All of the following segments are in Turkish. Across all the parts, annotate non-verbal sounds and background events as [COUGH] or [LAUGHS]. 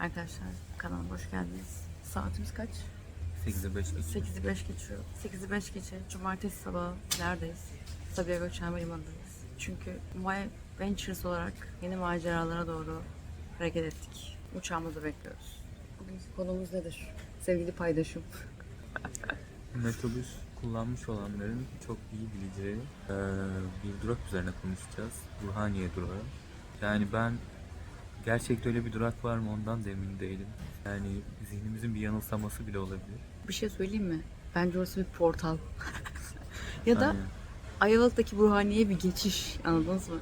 Arkadaşlar kanalıma hoş geldiniz. Saatimiz kaç? 8'e 5 geçiyor. 8'i 5 geçiyor. 8'i 5 geçe. Cumartesi sabahı neredeyiz? Sabiha Gökçen Limanı'ndayız. Çünkü My Ventures olarak yeni maceralara doğru hareket ettik. Uçağımızı bekliyoruz. Bugünkü konumuz nedir? Sevgili paydaşım. [LAUGHS] Metrobüs kullanmış olanların çok iyi bileceği eee, bir durak üzerine konuşacağız. Burhaniye durağı. Yani ben gerçekten öyle bir durak var mı ondan da emin değilim. Yani zihnimizin bir yanılsaması bile olabilir. Bir şey söyleyeyim mi? Bence orası bir portal. [LAUGHS] ya da Aynen. Ayvalık'taki Burhaniye'ye bir geçiş anladınız mı?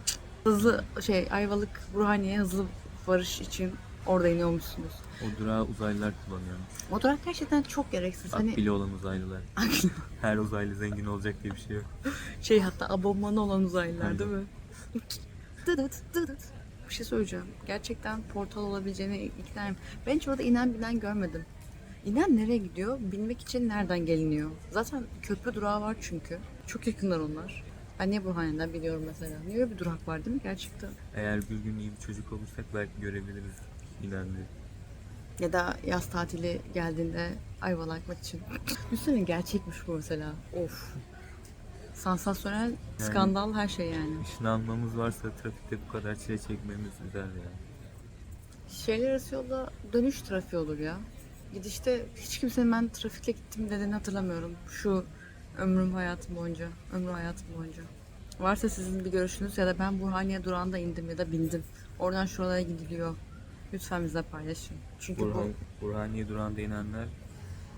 Hızlı şey Ayvalık Burhaniye hızlı varış için orada iniyormuşsunuz. O durağı uzaylılar kullanıyormuş. O durak gerçekten çok gereksiz. Hani Akbili olan uzaylılar. [LAUGHS] Her uzaylı zengin olacak diye bir şey yok. şey hatta abonmanı olan uzaylılar Aynen. değil mi? [LAUGHS] Dıdıt dıdıt. Bir şey söyleyeceğim. Gerçekten portal olabileceğine iknayım. Ben hiç orada inen binen görmedim. İnen nereye gidiyor? Binmek için nereden geliniyor? Zaten köprü durağı var çünkü. Çok yakınlar onlar. Ben niye Burhaniye'den biliyorum mesela. Niye öyle bir durak var değil mi gerçekten? Eğer bir gün iyi bir çocuk olursak belki görebiliriz ileride. Ya da yaz tatili geldiğinde Ayvalık için. [LAUGHS] Düşünsene gerçekmiş bu mesela. Of. Sansasyonel, skandal her şey yani. İşini almamız varsa trafikte bu kadar çile çekmemiz güzel yani. Şehirler arası yolda dönüş trafiği olur ya. Gidişte hiç kimsenin ben trafikle gittim dediğini hatırlamıyorum. Şu ömrüm hayatım boyunca, ömrü hayatım boyunca. Varsa sizin bir görüşünüz ya da ben Burhaniye durağında indim ya da bindim. Oradan şuralara gidiliyor. Lütfen bize paylaşın. Çünkü Burhan, Burhaniye durağında inenler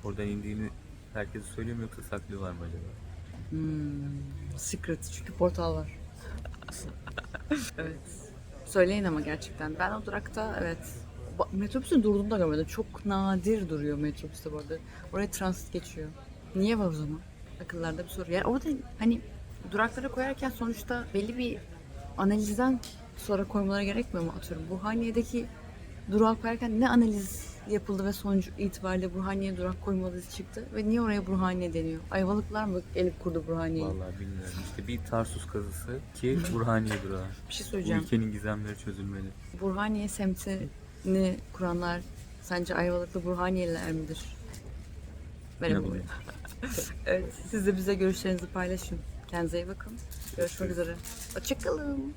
oradan indiğini herkese söylüyor mu yoksa saklıyorlar mı acaba? Bu hmm, secret çünkü portal var. [LAUGHS] evet. Söyleyin ama gerçekten. Ben o durakta evet ba- metrobüsün durduğunu da görmedim. Çok nadir duruyor metrobüste bu arada. Oraya transit geçiyor. Niye var o zaman? Akıllarda bir soru. Yani orada hani duraklara koyarken sonuçta belli bir analizden sonra koymaları gerekmiyor mu atıyorum? Burhaniye'deki durağa koyarken ne analiz yapıldı ve sonuç itibariyle Burhaniye durak koymalıyız çıktı ve niye oraya Burhaniye deniyor? Ayvalıklar mı gelip kurdu Burhaniye'yi? Vallahi bilmiyorum. İşte bir Tarsus kazısı ki [LAUGHS] Burhaniye durağı. Bir şey Bu söyleyeceğim. ülkenin gizemleri çözülmeli. Burhaniye semtini kuranlar sence Ayvalıklı Burhaniyeliler midir? Merhaba. [LAUGHS] Evet, siz de bize görüşlerinizi paylaşın. Kendinize iyi bakın. Görüşmek üzere. Hoşçakalın.